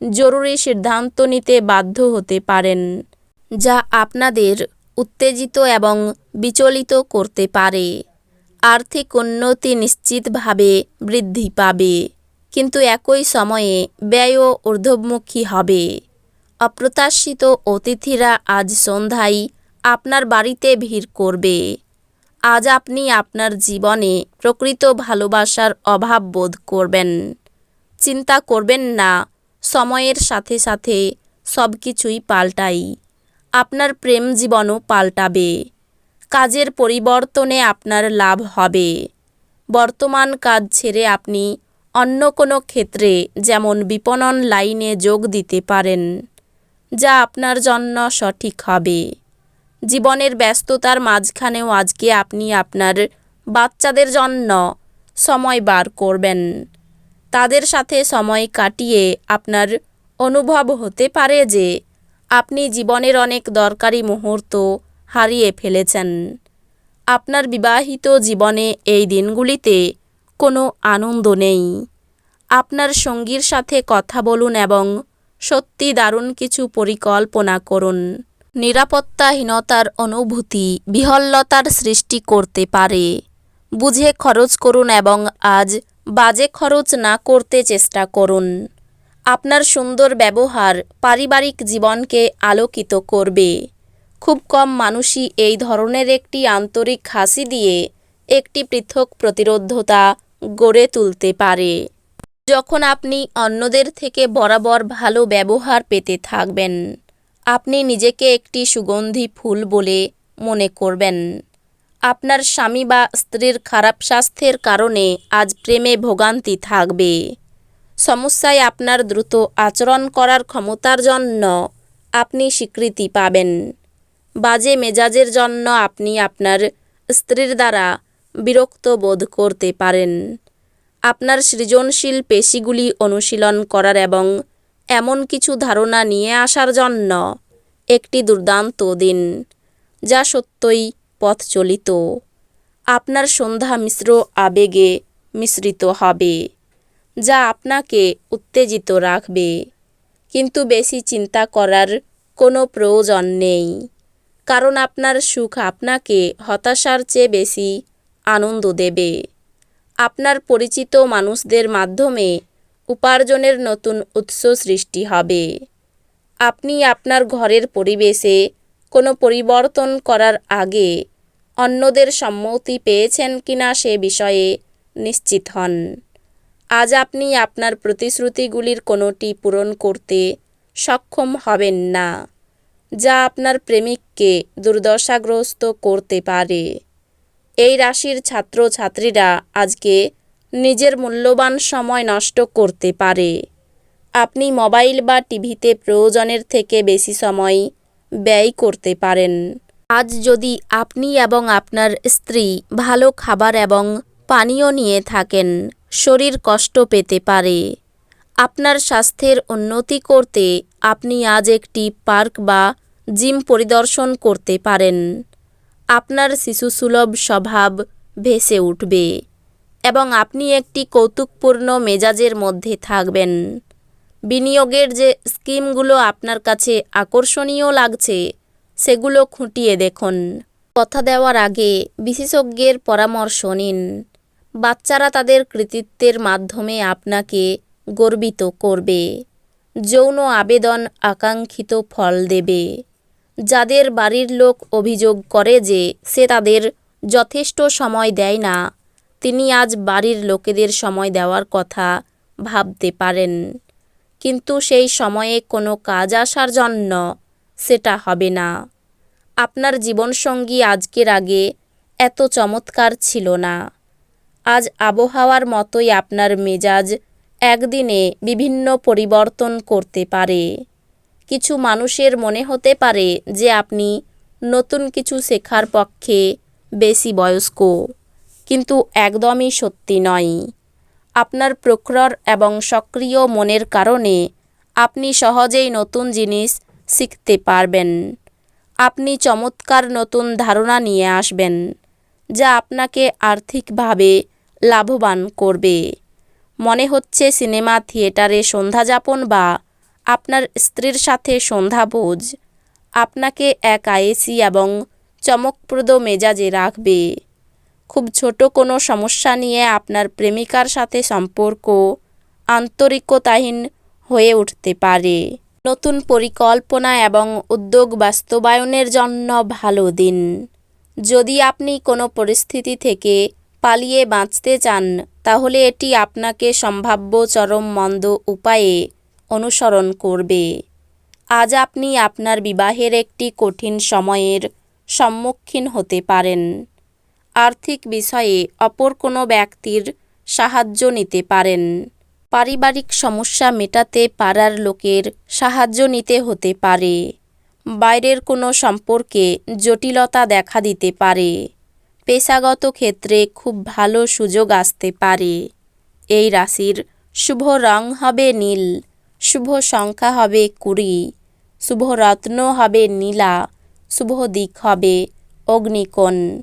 জরুরি সিদ্ধান্ত নিতে বাধ্য হতে পারেন, যা আপনাদের উত্তেজিত এবং বিচলিত করতে পারে। আর্থিক উন্নতি নিশ্চিতভাবে বৃদ্ধি পাবে, কিন্তু একই সময়ে ব্যয়ও ঊর্ধ্বমুখী হবে। অপ্রত্যাশিত অতিথিরা আজ সন্ধ্যায় আপনার বাড়িতে ভিড় করবে। আজ আপনি আপনার জীবনে প্রকৃত ভালোবাসার অভাব বোধ করবেন। চিন্তা করবেন না সময়ের সাথে সাথে সব কিছুই পাল্টাই। আপনার প্রেম জীবনও পাল্টাবে। কাজের পরিবর্তনে আপনার লাভ হবে। বর্তমান কাজ ছেড়ে আপনি অন্য কোনো ক্ষেত্রে যেমন বিপণন লাইনে যোগ দিতে পারেন, যা আপনার জন্য সঠিক হবে। জীবনের ব্যস্ততার মাঝখানেও আজকে আপনি আপনার বাচ্চাদের জন্য সময় বার করবেন। তাদের সাথে সময় কাটিয়ে আপনার অনুভব হতে পারে যে আপনি জীবনের অনেক দরকারি মুহূর্ত হারিয়ে ফেলেছেন। আপনার বিবাহিত জীবনে এই দিনগুলিতে কোনো আনন্দ নেই। আপনার সঙ্গীর সাথে কথা বলুন এবং সত্যি দারুণ কিছু পরিকল্পনা করুন। নিরাপত্তাহীনতার অনুভূতি বিহল্লতার সৃষ্টি করতে পারে। বুঝে খরচ করুন এবং আজ বাজে খরচ না করতে চেষ্টা করুন। আপনার সুন্দর ব্যবহার পারিবারিক জীবনকে আলোকিত করবে। খুব কম মানুষই এই ধরনের একটি আন্তরিক হাসি দিয়ে একটি পৃথক প্রতিরোধতা গড়ে তুলতে পারে। যখন আপনি অন্যদের থেকে বরাবর ভালো ব্যবহার পেতে থাকবেন, আপনি নিজেকে একটি সুগন্ধি ফুল বলে মনে করবেন। আপনার স্বামী বা স্ত্রীর খারাপ স্বাস্থ্যের কারণে আজ প্রেমে ভোগান্তি থাকবে। সমস্যায় আপনার দ্রুত আচরণ করার ক্ষমতার জন্য আপনি স্বীকৃতি পাবেন। বাজে মেজাজের জন্য আপনি আপনার স্ত্রীর দ্বারা বিরক্ত বোধ করতে পারেন। আপনার সৃজনশীল পেশিগুলি অনুশীলন করার এবং এমন কিছু ধারণা নিয়ে আসার জন্য একটি দুর্দান্ত দিন, যা সত্যই পথচলিত আপনার সন্ধ্যা মিশ্র আবেগে মিশ্রিত হবে, যা আপনাকে উত্তেজিত রাখবে। কিন্তু বেশি চিন্তা করার কোনো প্রয়োজন নেই, কারণ আপনার সুখ আপনাকে হতাশার চেয়ে বেশি আনন্দ দেবে। আপনার পরিচিত মানুষদের মাধ্যমে উপার্জনের নতুন উৎস সৃষ্টি হবে। আপনি আপনার ঘরের পরিবেশে কোনো পরিবর্তন করার আগে অন্যদের সম্মতি পেয়েছেন কিনা সে বিষয়ে নিশ্চিত হন। আজ আপনি আপনার প্রতিশ্রুতিগুলির কোনোটি পূরণ করতে সক্ষম হবেন না, যা আপনার প্রেমিককে দুর্দশাগ্রস্ত করতে পারে। এই রাশির ছাত্রছাত্রীরা আজকে নিজের মূল্যবান সময় নষ্ট করতে পারে। আপনি মোবাইল বা টিভিতে প্রয়োজনের থেকে বেশি সময় ব্যয় করতে পারেন। আজ যদি আপনি এবং আপনার স্ত্রী ভালো খাবার এবং পানীয় নিয়ে থাকেন, শরীর কষ্ট পেতে পারে। আপনার স্বাস্থ্যের উন্নতি করতে আপনি আজ একটি পার্ক বা জিম পরিদর্শন করতে পারেন। আপনার শিশুসুলভ স্বভাব ভেসে উঠবে এবং আপনি একটি কৌতুকপূর্ণ মেজাজের মধ্যে থাকবেন। বিনিয়োগের যে স্কিমগুলো আপনার কাছে আকর্ষণীয় লাগছে, সেগুলো খুঁটিয়ে দেখুন। কথা দেওয়ার আগে বিশেষজ্ঞের পরামর্শ নিন। বাচ্চারা তাদের কৃতিত্বের মাধ্যমে আপনাকে গর্বিত করবে। যৌন আবেদন আকাঙ্ক্ষিত ফল দেবে। যাদের বাড়ির লোক অভিযোগ করে যে সে তাদের যথেষ্ট সময় দেয় না, তিনি আজ বাড়ির লোকেদের সময় দেওয়ার কথা ভাবতে পারেন। কিন্তু সেই সময়ে কোনো কাজ আসার জন্য সেটা হবে না। আপনার জীবনসঙ্গী আজকের আগে এত চমৎকার ছিল না। আজ আবহাওয়ার মতোই আপনার মেজাজ একদিনে বিভিন্ন পরিবর্তন করতে পারে। কিছু মানুষের মনে হতে পারে যে আপনি নতুন কিছু শেখার পক্ষে বেশি বয়স্ক, কিন্তু একদমই সত্যি নয়। আপনার প্রখর এবং সক্রিয় মনের কারণে আপনি সহজেই নতুন জিনিস শিখতে পারবেন। আপনি চমৎকার নতুন ধারণা নিয়ে আসবেন, যা আপনাকে আর্থিকভাবে লাভবান করবে। মনে হচ্ছে সিনেমা, থিয়েটারে সন্ধ্যাযাপন বা আপনার স্ত্রীর সাথে সন্ধ্যাভোজ আপনাকে এক আয়েসি এবং চমকপ্রদ মেজাজে রাখবে। খুব ছোট কোনো সমস্যা নিয়ে আপনার প্রেমিকার সাথে সম্পর্ক আন্তরিকতাহীন হয়ে উঠতে পারে। নতুন পরিকল্পনা এবং উদ্যোগ বাস্তবায়নের জন্য ভালো দিন। যদি আপনি কোনো পরিস্থিতি থেকে পালিয়ে বাঁচতে চান, তাহলে এটি আপনাকে সম্ভাব্য চরম মন্দ উপায়ে অনুসরণ করবে। আজ আপনি আপনার বিবাহের একটি কঠিন সময়ের সম্মুখীন হতে পারেন। আর্থিক বিষয়ে অপর কোনো ব্যক্তির সাহায্য নিতে পারেন। পারিবারিক সমস্যা মেটাতে পারার লোকের সাহায্য নিতে হতে পারে। বাইরের কোনো সম্পর্কে জটিলতা দেখা দিতে পারে। পেশাগত ক্ষেত্রে খুব ভালো সুযোগ আসতে পারে। এই রাশির শুভ রং হবে নীল, শুভ সংখ্যা হবে কুড়ি, শুভ রত্ন হবে নীলা, শুভ দিক হবে অগ্নিকোণ।